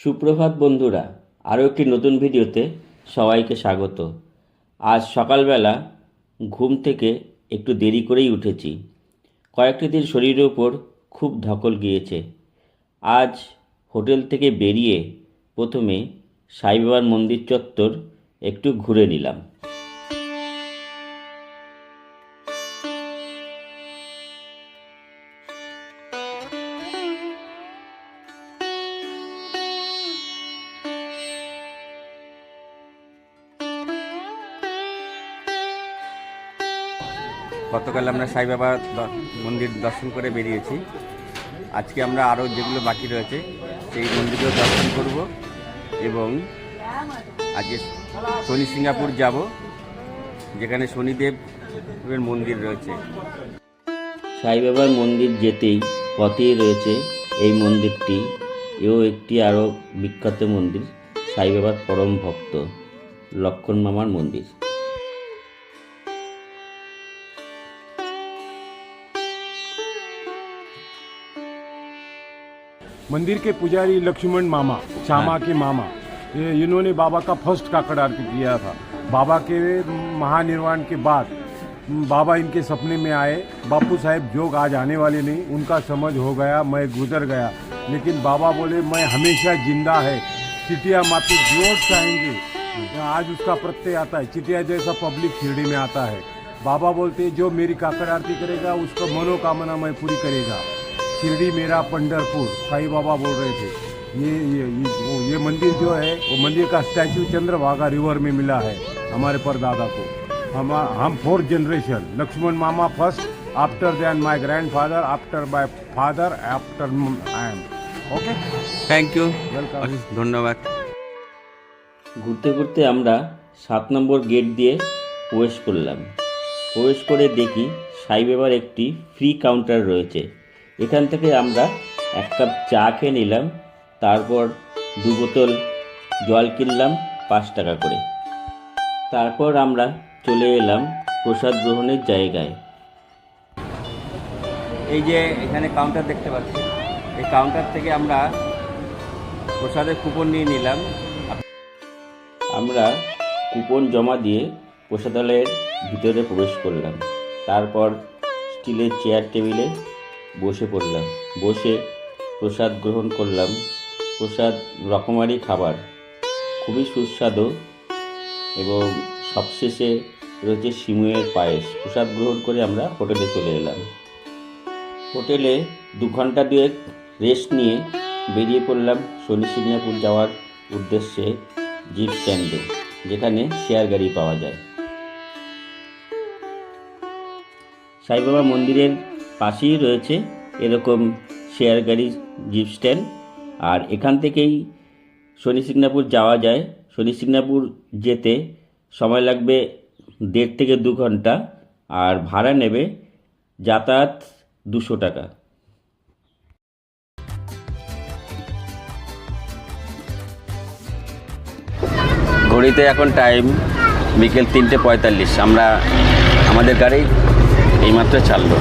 সুপ্রভাত বন্ধুরা, আরও একটি নতুন ভিডিওতে সবাইকে স্বাগত। আজ সকালবেলা ঘুম থেকে একটু দেরি করেই উঠেছি। কয়েকটি দিন শরীরের উপর খুব ধকল গিয়েছে। আজ হোটেল থেকে বেরিয়ে প্রথমে সাইবাবার মন্দির চত্বর একটু ঘুরে নিলাম। গতকাল আমরা সাইবাবা দ- মন্দির দর্শন করে বেরিয়েছি। আজকে আমরা আরও যেগুলো বাকি রয়েছে, সেই মন্দিরও দর্শন করব এবং আজকে শনি সিঙ্গাপুর যাব, যেখানে শনিদেবের মন্দির রয়েছে। সাই বাবার মন্দির যেতেই পথেই রয়েছে এই মন্দিরটি। এও একটি আরও বিখ্যাত মন্দির, সাই বাবার পরম ভক্ত লক্ষণ মামার মন্দির। मंदिर के पुजारी लक्ष्मण मामा श्यामा के मामा ये इन्होंने बाबा का फ़र्स्ट काकड़ आरती किया था। बाबा के महानिर्वाण के बाद बाबा इनके सपने में आए। बापू साहेब जोग आज आने वाले नहीं उनका समझ हो गया मैं गुजर गया। लेकिन बाबा बोले मैं हमेशा ज़िंदा है। चिटिया माते ज़ोर चाहेंगे आज उसका प्रत्यय आता है। चिटिया जैसा पब्लिक शिरडी में आता है। बाबा बोलते जो मेरी काकड़ आरती करेगा उसका मनोकामना मैं पूरी करेगा। शिरडी मेरा पंडरपुर साईं बाबा बोल रहे थे ये ये ये, वो, ये मंदिर जो है वो मंदिर का स्टैचू चंद्रभागा रिवर में मिला है हमारे परदादा को हम हम fourth generation Lakshman mama first after then my grandfather after my father after I am okay thank you Welcome. ধন্যবাদ ঘুরতে ঘুরতে আমরা সাত নম্বর গেট দিয়ে প্রবেশ করলাম প্রবেশ করে দেখি সাইবাবার একটি ফ্রি কাউন্টার রয়েছে এখান থেকে আমরা এক কাপ চা খেয়ে নিলাম তারপর দু বোতল জল কিনলাম পাঁচ টাকা করে। তারপর আমরা চলে এলাম প্রসাদ গ্রহণের জায়গায়। এই যে এখানে কাউন্টার দেখতে পাচ্ছি। এই কাউন্টার থেকে আমরা প্রসাদের কুপন নিয়ে নিলাম। আমরা কুপন জমা দিয়ে প্রসাদালয়ের ভিতরে প্রবেশ করলাম। তারপর স্টিলের চেয়ার টেবিলে বসে পড়লাম। বসে প্রসাদ গ্রহণ করলাম। প্রসাদ রকমারি খাবার। খুবই সুস্বাদু এবং সবশেষে রয়েছে সিমুয়ের পায়েস। প্রসাদ গ্রহণ করে আমরা হোটেলে চলে এলাম। হোটেলে দু ঘণ্টা দুয়েক রেস্ট নিয়ে বেরিয়ে পড়লাম শনি সিগনাপুর যাওয়ার উদ্দেশ্যে জিপ স্ট্যান্ডে, যেখানে শেয়ার গাড়ি পাওয়া যায়। সাইবাবা মন্দিরের পাশেই রয়েছে এরকম শেয়ার গাড়ি জিপ স্ট্যান্ড আর এখান থেকেই শনি সিগনাপুর যাওয়া যায়। শনি সিগনাপুর যেতে সময় লাগবে দেড় থেকে দু ঘণ্টা আর ভাড়া নেবে যাতায়াত দুশো টাকা। ঘড়িতে এখন টাইম বিকেল তিনটে পঁয়তাল্লিশ। আমরা আমাদের গাড়ি এইমাত্র ছাড়লো।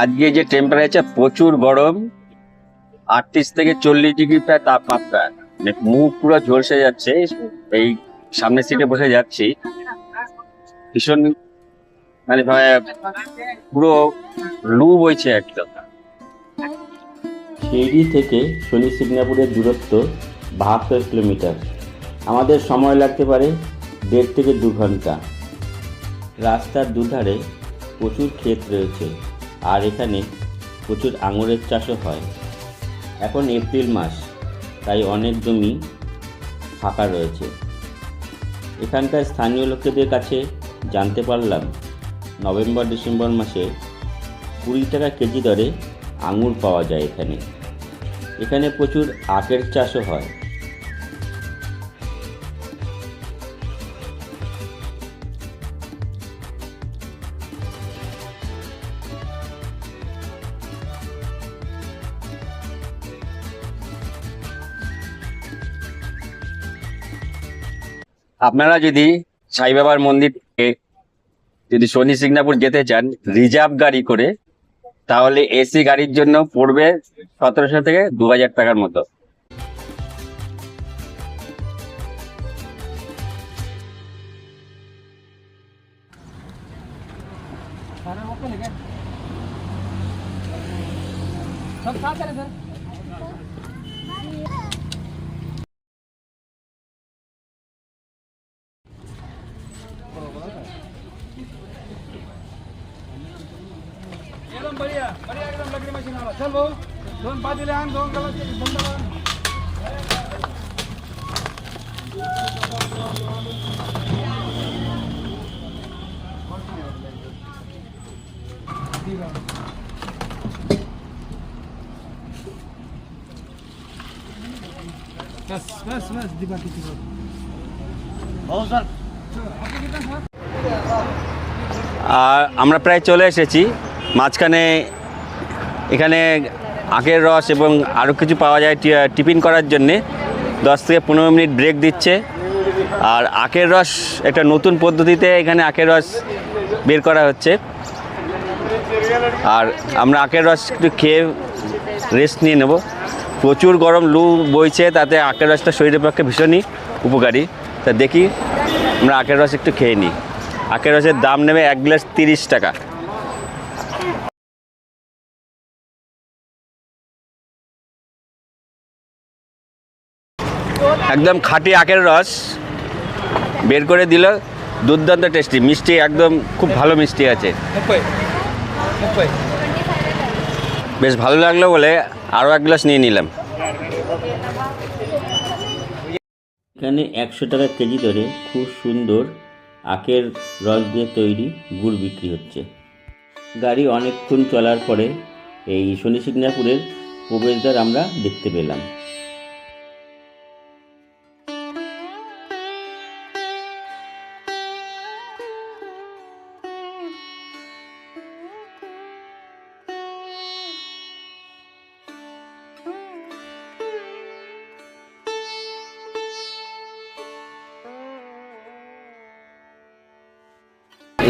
আজকে যে টেম্পারেচার প্রচুর গরম, আটত্রিশ থেকে চল্লিশ ডিগ্রি প্রায় তাপমাত্রা। মানে মুখ পুরো ঝলসে যাচ্ছে, এই সামনের সিটে বসে যাচ্ছি। ভীষণ মানে পুরো লু বইছে একদম। শিরডি থেকে শনি সিগনাপুরের দূরত্ব বাহাত্তর কিলোমিটার। আমাদের সময় লাগতে পারে দেড় থেকে দু ঘণ্টা। রাস্তার দুধারে প্রচুর ক্ষেত রয়েছে। আর এখানে প্রচুর আঙুরের চাষও হয়। এখন এপ্রিল মাস, তাই অনেক জমি ফাঁকা রয়েছে। এখানকার স্থানীয় লোকেদের কাছে জানতে পারলাম, নভেম্বর ডিসেম্বর মাসে কুড়ি টাকা কেজি দরে আঙুর পাওয়া যায় এখানে। এখানে প্রচুর আখের চাষও হয়। আপনারা যদি সাই বাবার মন্দির থেকে যদি শনি সিংনাপুর যেতে চান রিজার্ভ গাড়ি করে তাহলে এসি গাড়ির জন্য পড়বে সতেরোশো থেকে দু হাজার টাকার মতো एकदम दोन पातेले आण दोन गलास बंद आण बस बस बस दीपा किती हो सर আর আমরা প্রায় চলে এসেছি মাঝখানে এখানে আখের রস এবং আরও কিছু পাওয়া যায় টিফিন করার জন্যে। দশ থেকে পনেরো মিনিট ব্রেক দিচ্ছে। আর আখের রস একটা নতুন পদ্ধতিতে এখানে আখের রস বের করা হচ্ছে। আর আমরা আখের রস একটু খেয়ে রেস্ট নিয়ে নেব। প্রচুর গরম, লু বইছে, তাতে আখের রসটা শরীরের পক্ষে ভীষণই উপকারী। তা দেখি, আমরা আখের রস একটু খেয়ে নিই। আখের রসের দাম নেবে এক গ্লাস তিরিশ টাকা। একদম খাঁটি আখের রস বের করে দিল। দুর্দান্ত টেস্টি মিষ্টি একদম খুব ভালো মিষ্টি আছে। বেশ ভালো লাগল বলে আরও এক গ্লাস নিয়ে নিলাম। এখানে একশো টাকা কেজি ধরে খুব সুন্দর আখের রস দিয়ে তৈরি গুড় বিক্রি হচ্ছে। গাড়ি অনেকক্ষণ চলার পরে এই শনি সিগনাপুরের প্রবেশদ্বার আমরা দেখতে পেলাম।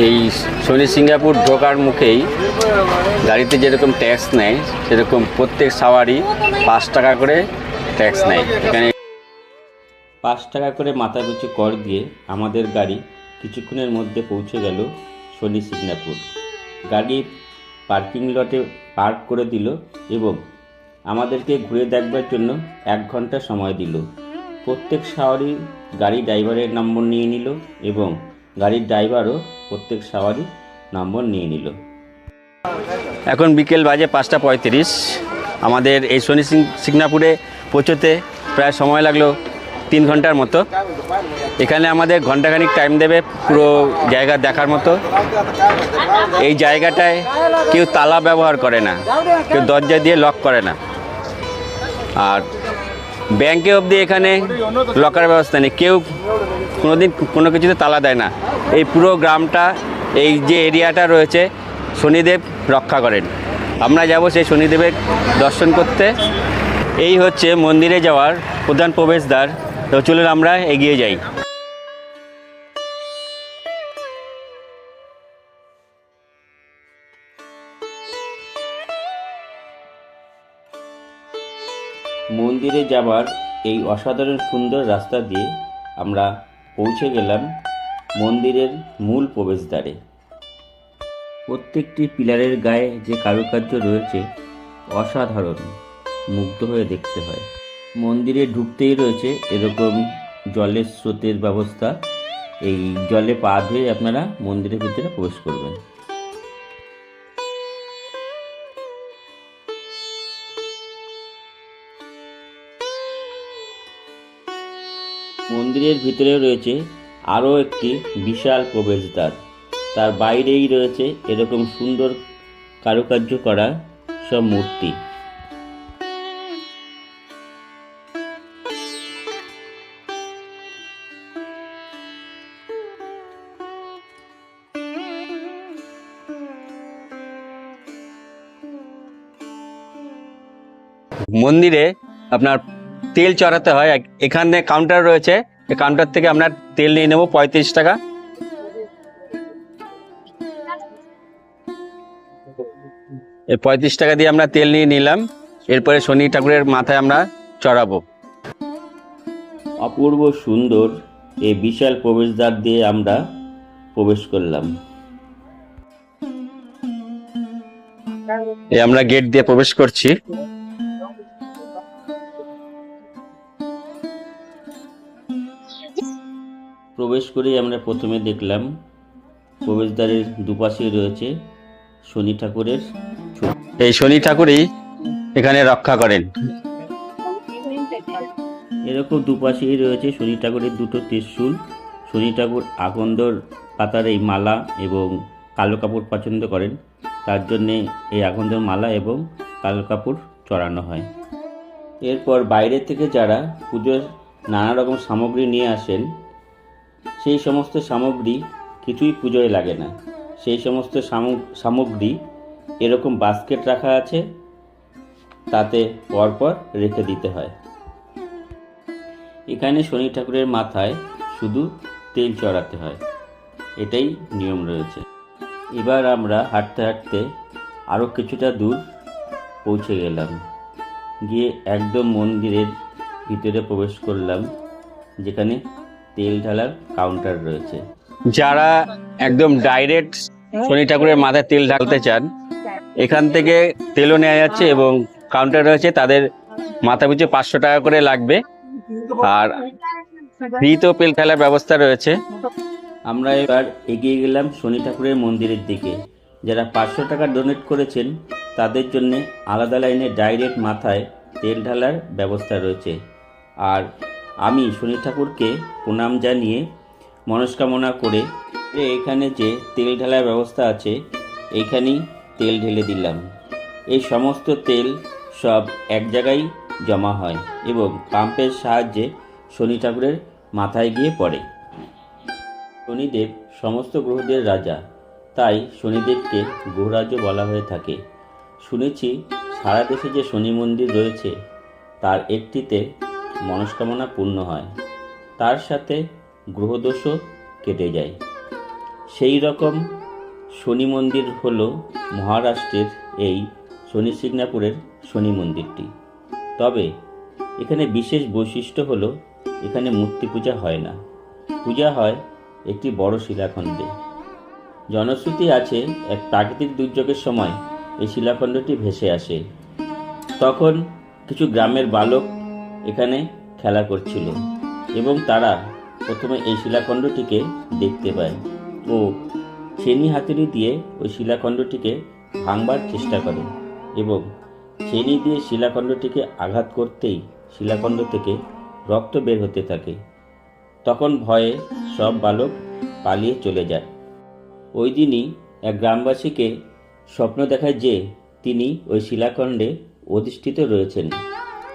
এই শনি সিঙ্গাপুর ঢোকার মুখেই গাড়িতে যেরকম ট্যাক্স নেয়, সেরকম প্রত্যেক সাওয়ারি পাঁচ টাকা করে ট্যাক্স নেয়। এখানে পাঁচ টাকা করে মাথা পিছু কর দিয়ে আমাদের গাড়ি কিছুক্ষণের মধ্যে পৌঁছে গেল শনি সিঙ্গাপুর। গাড়ি পার্কিং লটে পার্ক করে দিল এবং আমাদেরকে ঘুরে দেখবার জন্য এক ঘণ্টা সময় দিল। প্রত্যেক সাওয়ারি গাড়ি ড্রাইভারের নম্বর নিয়ে নিল এবং গাড়ির ড্রাইভারও প্রত্যেক সাওয়ারি নম্বর নিয়ে নিল। এখন বিকেল বাজে পাঁচটা পঁয়ত্রিশ। আমাদের এই শনি সিং সিংনাপুরে পৌঁছতে প্রায় সময় লাগল তিন ঘণ্টার মতো। এখানে আমাদের ঘন্টাখানিক টাইম দেবে পুরো জায়গা দেখার মতো। এই জায়গাটায় কেউ তালা ব্যবহার করে না, কেউ দরজা দিয়ে লক করে না। আর ব্যাংকে অবধি এখানে লকার ব্যবস্থা নেই। কেউ কোনোদিন কোনো কিছুতে তালা দেয় না। এই পুরো গ্রামটা, এই যে এরিয়াটা রয়েছে, শনিদেব রক্ষা করেন। আমরা যাব সেই শনিদেবের দর্শন করতে। এই হচ্ছে মন্দিরে যাওয়ার প্রধান প্রবেশদ্বার। তো চলুন আমরা এগিয়ে যাই। মন্দিরে যাবার এই অসাধারণ সুন্দর রাস্তা দিয়ে আমরা পৌঁছে গেলাম মন্দিরের মূল প্রবেশদ্বারে। প্রত্যেকটি পিলারের গায়ে যে কারুকার্য রয়েছে, অসাধারণ, মুগ্ধ হয়ে দেখতে হয়। মন্দিরে ঢুকতেই রয়েছে এরকম জলের স্রোতের ব্যবস্থা। এই জলে পা ধুয়ে আপনারা মন্দিরের ভিতরে প্রবেশ করবেন। মন্দিরের ভিতরে রয়েছে আরও একটি বিশাল প্রবেশদ্বার। তার বাইরেই রয়েছে এরকম সুন্দর কারুকার্য করা সব মূর্তি। মন্দিরে আপনার তেল চড়াতে হয়। এখানে কাউন্টার রয়েছে। কাউন্টার থেকে আমরা তেল নিয়ে নেব পঁয়ত্রিশ টাকা। এই পঁয়ত্রিশ টাকা দিয়ে আমরা তেল নিয়ে নিলাম। এরপরে শনি ঠাকুরের মাথায় আমরা চড়াবো। অপূর্ব সুন্দর এই বিশাল প্রবেশদ্বার দিয়ে আমরা প্রবেশ করলাম। আমরা গেট দিয়ে প্রবেশ করছি। প্রবেশ করেই আমরা প্রথমে দেখলাম প্রবেশদ্বারের দুপাশেই রয়েছে শনি ঠাকুরের এই শনি ঠাকুরই এখানে রক্ষা করেন। এরকম দুপাশেই রয়েছে শনি ঠাকুরের দুটো ত্রিশূল। শনি ঠাকুর আকন্দর পাতার এই মালা এবং কালো কাপড় পছন্দ করেন। তার জন্যে এই আকন্দর মালা এবং কালো কাপড় চড়ানো হয়। এরপর বাইরে থেকে যারা পুজোর নানা রকম সামগ্রী নিয়ে আসেন সেই সমস্ত সামগ্রী কিছুই পুজোয় লাগে না। সেই সমস্ত সামগ্রী এরকম বাস্কেট রাখা আছে, তাতে পরপর রেখে দিতে হয়। এখানে শনি ঠাকুরের মাথায় শুধু তেল চড়াতে হয়, এটাই নিয়ম রয়েছে। এবার আমরা হাঁটতে হাঁটতে আরও কিছুটা দূর পৌঁছে গেলাম। গিয়ে একদম মন্দিরের ভিতরে প্রবেশ করলাম, যেখানে তেল ঢালার কাউন্টার রয়েছে। যারা একদম ডাইরেক্ট শনি ঠাকুরের মাথায় তেল ঢালতে চান এখান থেকে তেলও নেওয়া যাচ্ছে এবং কাউন্টার রয়েছে তাদের মাথা পিছু পাঁচশো টাকা করে লাগবে। আর ফ্রিতেও তেল ঢালার ব্যবস্থা রয়েছে। আমরা এবার এগিয়ে গেলাম শনি ঠাকুরের মন্দিরের দিকে। যারা পাঁচশো টাকা ডোনেট করেছেন তাদের জন্য আলাদা লাইনে ডাইরেক্ট মাথায় তেল ঢালার ব্যবস্থা রয়েছে। আর আমি শনি ঠাকুরকে প্রণাম জানিয়ে মনস্কামনা করে এখানে যে তেল ঢালার ব্যবস্থা আছে, এইখানেই তেল ঢেলে দিলাম। এই সমস্ত তেল সব এক জায়গায় জমা হয় এবং পাম্পের সাহায্যে শনি ঠাকুরের মাথায় গিয়ে পড়ে। শনিদেব সমস্ত গ্রহদের রাজা, তাই শনিদেবকে গ্রহরাজ্য বলা হয়ে থাকে। শুনেছি সারা দেশে যে শনি মন্দির রয়েছে, তার একটিতে মনস্কামনা পূর্ণ হয়, তার সাথে গ্রহদোষও কেটে যায়। সেই রকম শনি মন্দির হল মহারাষ্ট্রের এই শনি সিগনাপুরের শনি মন্দিরটি। তবে এখানে বিশেষ বৈশিষ্ট্য হলো, এখানে মূর্তি পূজা হয় না। পূজা হয় একটি বড় শিলাখণ্ডে। জনশ্রুতি আছে, এক প্রাকৃতিক দুর্যোগের সময় এই শিলাখণ্ডটি ভেসে আসে। তখন কিছু গ্রামের বালক এখানে খেলা করছিল এবং তারা প্রথমে এই শিলাখণ্ডটিকে দেখতে পায় ও ছেনি হাতুড়ি দিয়ে ওই শিলাখণ্ডটিকে ভাঙবার চেষ্টা করে এবং ছেনি দিয়ে শিলাখণ্ডটিকে আঘাত করতেই শিলাখণ্ড থেকে রক্ত বের হতে থাকে। তখন ভয়ে সব বালক পালিয়ে চলে যায়। ওই দিনই এক গ্রামবাসীকে স্বপ্ন দেখায় যে তিনি ওই শিলাখণ্ডে অধিষ্ঠিত রয়েছেন।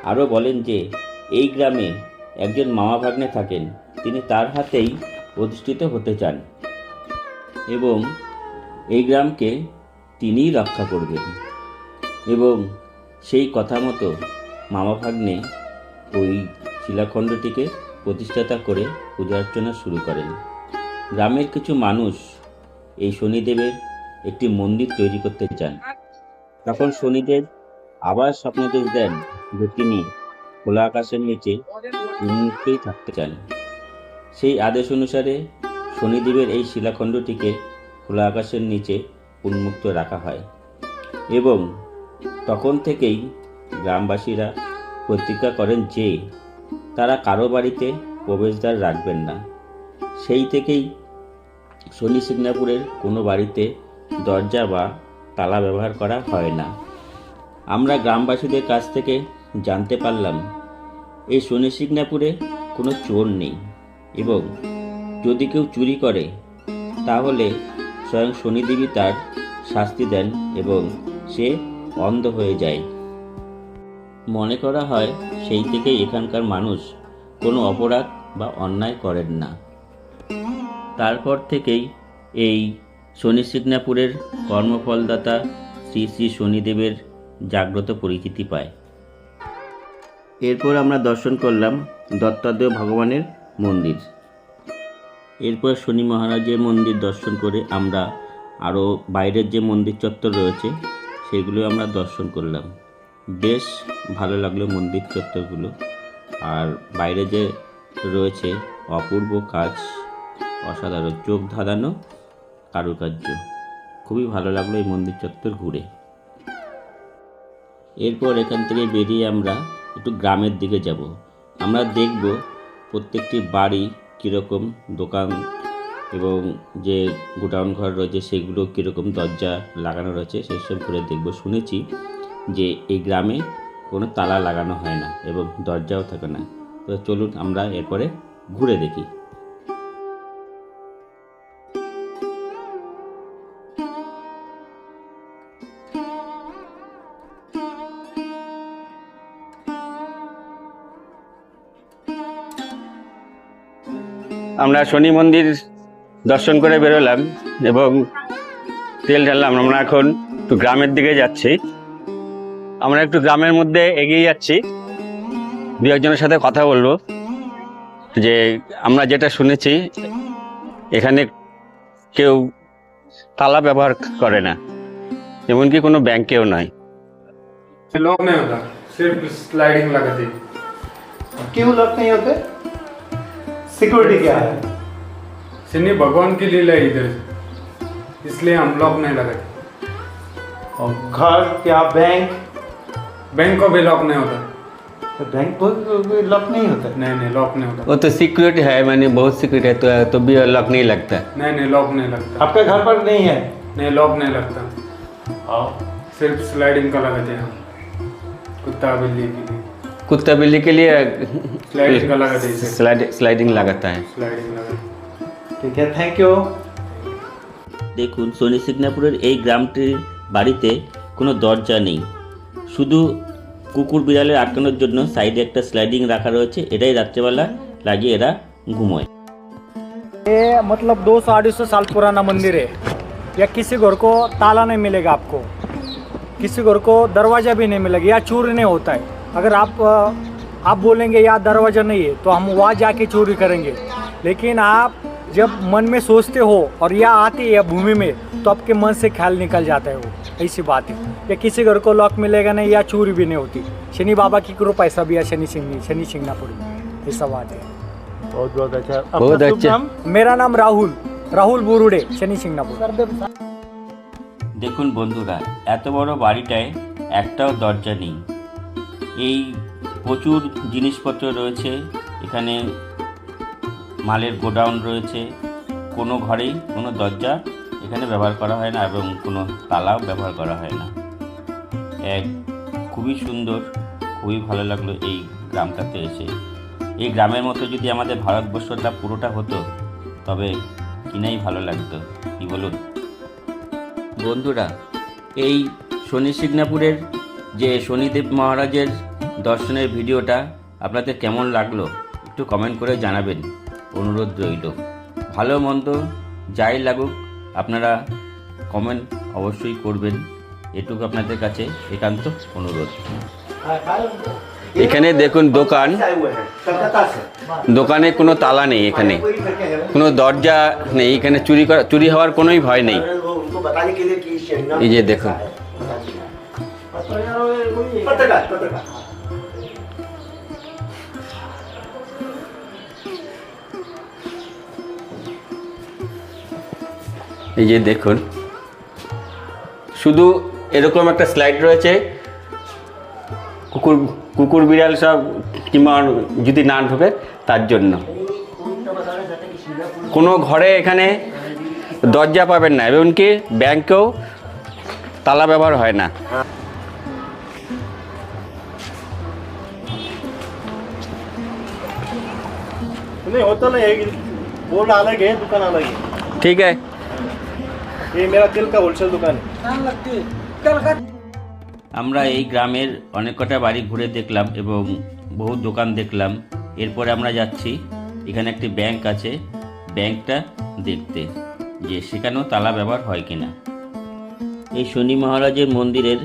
আরও বলেন যে, এই গ্রামে একজন মামা ভাগ্নে থাকেন। তিনি তার হাতেই অধিষ্ঠিত হতে চান এবং এই গ্রামকে তিনিই রক্ষা করবেন। এবং সেই কথা মতো মামা ভাগ্নে ওই শিলাখণ্ডটিকে প্রতিষ্ঠাতা করে পূজা অর্চনা শুরু করেন। গ্রামের কিছু মানুষ এই শনিদেবের একটি মন্দির তৈরি করতে চান। তখন শনিদেব আবার স্বপ্নদেশ দেন যে তিনি খোলা আকাশের নিচে উন্মুক্তই থাকতে চান। সেই আদেশ অনুসারে শনিদেবের এই শিলাখণ্ডটিকে খোলা আকাশের নিচে উন্মুক্ত রাখা হয় এবং তখন থেকেই গ্রামবাসীরা প্রতিজ্ঞা করেন যে তারা কারও বাড়িতে প্রবেশদ্বার রাখবেন না। সেই থেকেই শনি সিগনাপুরের কোনো বাড়িতে দরজা বা তালা ব্যবহার করা হয় না। আমরা গ্রামবাসীদের কাছ থেকে জানতে পারলাম, এই শনি সিগনাপুরে কোনো চোর নেই এবং যদি কেউ চুরি করে, তাহলে স্বয়ং শনিদেবী তার শাস্তি দেন এবং সে অন্ধ হয়ে যায়। মনে করা হয় সেই থেকেই এখানকার মানুষ কোনো অপরাধ বা অন্যায় করেন না। তারপর থেকেই এই শনি সিগনাপুরের কর্মফলদাতা শ্রী শ্রী শনিদেবের জাগ্রত পরিচিতি পায়। এরপর আমরা দর্শন করলাম দত্তাত্রেয় ভগবানের মন্দির। এরপর শনি মহারাজের মন্দির দর্শন করে আমরা আরও বাইরের যে মন্দির চত্বর রয়েছে, সেগুলো আমরা দর্শন করলাম। বেশ ভালো লাগল মন্দির চত্বরগুলো। আর বাইরে যে রয়েছে অপূর্ব কাজ, অসাধারণ চোখ ধাঁধানো কারুকার্য। খুবই ভালো লাগল এই মন্দির চত্বর ঘুরে। এরপর এখান থেকে বেরিয়ে আমরা একটু গ্রামের দিকে যাব। আমরা দেখব প্রত্যেকটি বাড়ি কীরকম দোকান এবং যে গোডাউন ঘর রয়েছে সেগুলো কীরকম দরজা লাগানো রয়েছে সেই সব ঘুরে দেখব। শুনেছি যে এই গ্রামে কোনো তালা লাগানো হয় না এবং দরজাও থাকে না। তো চলুন আমরা এরপরে ঘুরে দেখি। আমরা শনি মন্দির দর্শন করে বেরোলাম এবং তেল ঢাললাম। আমরা এখন একটু গ্রামের দিকে যাচ্ছি। আমরা একটু গ্রামের মধ্যে এগিয়ে যাচ্ছি। দু একজনের সাথে কথা বলব। যে আমরা যেটা শুনেছি এখানে কেউ তালা ব্যবহার করে না। এমনকি কোনো ব্যাংকেও নয়। লোক নেই ওটা। স্লাইডিং লাগাতে। কেউ লোক নেই ওতে? सिक्योरिटी क्या है? सिन्नी भगवान की लीला है इधर। इसलिए हम लॉक नहीं लगाते और घर क्या बैंक बैंक को भी लॉक नहीं होता। तो बैंक को लॉक नहीं होता? नहीं नहीं लॉक नहीं होता। वो तो सिक्योरिटी है मैंने बहुत सिक्योरिटी है तो, तो भी लॉक नहीं लगता। नहीं नहीं लॉक नहीं लगता। आपके घर पर नहीं है? नहीं लॉक नहीं लगता। हाँ। सिर्फ़ स्लाइडिंग का लगाते हैं। कुत्ता बिल्ली के लिए कुत्ता बिल्ली के लिए स्लाइडिंग का लगाते हैं इसे स्लाइड स्लाइडिंग लगाता है स्लाइडिंग लगाते ठीक है थैंक यू দেখুন শনি সিগনাপুরের এই গ্রামটির বাড়িতে কোনো দরজা নেই শুধু কুকুর বিড়ালের আটকানোর জন্য সাইডে একটা স্লাইডিং রাখা রয়েছে এটাই রাত্রেবেলা লাগিয়ে এরা ঘুমোয় ये मतलब दो सौ अढ़ी सौ साल पुराना मंदिर है या किसी घर को ताला नहीं मिलेगा आपको किसी घर को दरवाज़ा भी नहीं मिलेगा या चोरी नहीं होता है अगर आप अ, आप बोलेंगे या दरवाज़ा नहीं है तो हम वहाँ जाके चोरी करेंगे लेकिन आप जब मन में सोचते हो और या आते या भूमि में तो आपके मन से ख्याल निकल जाता है वो ऐसी बात है या किसी घर को लॉक मिलेगा नहीं या चोरी भी नहीं होती शनि बाबा की कृपा ऐसा भी है शनि सिंह शनि सिंगनापुरी ऐसा बात है बहुत बहुत अच्छा बहुत आपका शुभ अच्छा। नाम? मेरा नाम राहुल राहुल बुरुडे शनि सिंगनापुर দেখুন বন্ধুরা এত বড় বাড়িটায় একটাও দরজা নেই এই প্রচুর জিনিসপত্র রয়েছে। এখানে মালের গোডাউন রয়েছে। কোনো ঘরেই কোনো দরজা এখানে ব্যবহার করা হয় না এবং কোনো তালাও ব্যবহার করা হয় না। এক খুবই সুন্দর, খুবই ভালো লাগল এই গ্রামটাতে এসে। এই গ্রামের মতো যদি আমাদের ভারতবর্ষটা পুরোটা হতো, তবে কিনাই ভালো লাগতো। কি বলুন? বন্ধুরা, এই শনি সিগনাপুরের যে শনিদেব মহারাজের দর্শনের ভিডিওটা আপনাদের কেমন লাগল একটু কমেন্ট করে জানাবেন। অনুরোধ রইল। ভালো মন্দ যাই লাগুক আপনারা কমেন্ট অবশ্যই করবেন। এটুকু আপনাদের কাছে একান্ত অনুরোধ। এখানে দেখুন দোকান। দোকানে কোনো তালা নেই এখানে। কোনো দরজা নেই। এখানে চুরি করা চুরি হওয়ার কোনোই ভয় নেই। এই যে দেখুন। पत्रकार पत्रकार এই যে দেখুন শুধু এরকম একটা স্লাইড রয়েছে কুকুর কুকুর বিড়াল সব কিংবা যদি না ঢোকে তার জন্য কোনো ঘরে এখানে দরজা পাবেন না এমনকি ব্যাংকেও তালা ব্যবহার হয় না नहीं होता नहीं है बोर्ड अलग है दुकान अलग है ঠিক আছে ये मेरा दिल का होलसेल दुकान है আমরা এই গ্রামের অনেক কটা বাড়ি ঘুরে দেখলাম এবং বহু দোকান দেখলাম এরপরে আমরা যাচ্ছি এখানে একটি ব্যাংক আছে ব্যাংকটা দেখতে যে সেখানেও তালা ব্যবহার হয় কিনা এই শনি মহারাজের মন্দিরের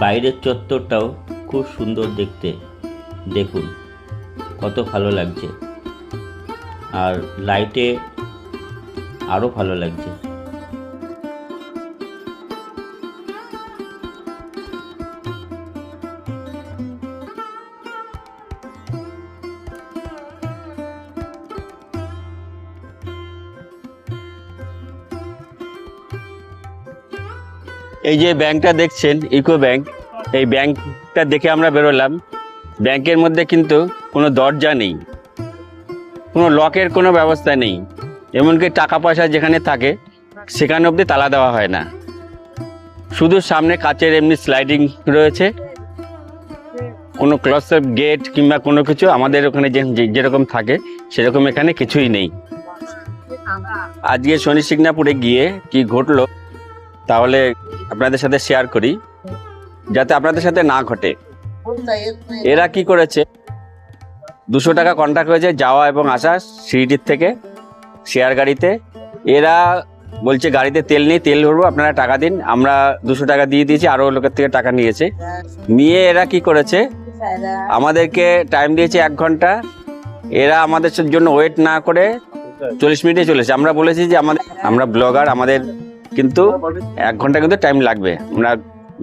বাইরের চত্বরটাও খুব সুন্দর দেখতে দেখুন কত ভালো লাগছে আর লাইটে আরও ভালো লাগছে। এই যে ব্যাংকটা দেখছেন, ইকো ব্যাংক, এই ব্যাংকটা দেখে আমরা বেরোলাম। ব্যাংকের মধ্যে কিন্তু কোনো দরজা নেই। কোনো লকের কোনো ব্যবস্থা নেই। এমনকি টাকা পয়সা যেখানে থাকে, সেখানে অবধি তালা দেওয়া হয় না। শুধু সামনে কাচের এমনি স্লাইডিং রয়েছে। কোনো ক্লসের গেট কিংবা কোনো কিছু আমাদের ওখানে যেরকম থাকে, সেরকম এখানে কিছুই নেই। আজকে শনি সিগনাপুরে গিয়ে কি ঘটলো, তাহলে আপনাদের সাথে শেয়ার করি। যাতে আপনাদের সাথে না ঘটে। এরা কি করেছে? দুশো টাকা কন্ট্যাক্ট হয়েছে যাওয়া এবং আসা সিটির থেকে শেয়ার গাড়িতে। এরা বলছে গাড়িতে তেল নেই, তেল ভরবো, আপনারা টাকা দিন। আমরা দুশো টাকা দিয়ে দিয়েছি আরও লোকের থেকে টাকা নিয়েছে। নিয়ে এরা কি করেছে? আমাদেরকে টাইম দিয়েছে এক ঘণ্টা। এরা আমাদের জন্য ওয়েট না করে চল্লিশ মিনিটে চলেছে। আমরা বলেছি যে আমাদের আমরা ব্লগার আমাদের কিন্তু এক ঘণ্টা কিন্তু টাইম লাগবে। আমরা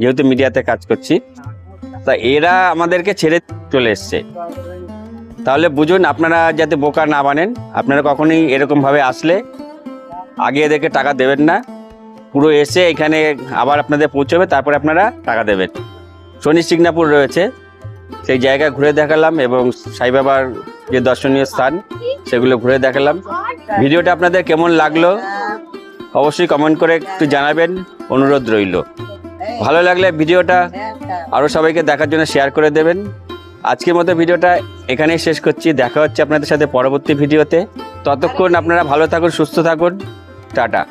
যেহেতু মিডিয়াতে কাজ করছি, তা এরা আমাদেরকে ছেড়ে চলে এসছে। তাহলে বুঝুন, আপনারা যাতে বোকা না বানেন, আপনারা কখনোই এরকমভাবে আসলে আগে এদেরকে টাকা দেবেন না। পুরো এসে এখানে আবার আপনাদের পৌঁছবে, তারপরে আপনারা টাকা দেবেন। শনি সিগনাপুর রয়েছে, সেই জায়গা ঘুরে দেখালাম এবং সাইবাবার যে দর্শনীয় স্থান, সেগুলো ঘুরে দেখালাম। ভিডিওটা আপনাদের কেমন লাগল? অবশ্যই কমেন্ট করে একটু জানাবেন, অনুরোধ রইল। ভালো লাগলে ভিডিওটা আরও সবাইকে দেখার জন্য শেয়ার করে দেবেন। আজকের মতো ভিডিওটা এখানেই শেষ করছি। দেখা হচ্ছে আপনাদের সাথে পরবর্তী ভিডিওতে। ততক্ষণ আপনারা ভালো থাকুন, সুস্থ থাকুন। টাটা।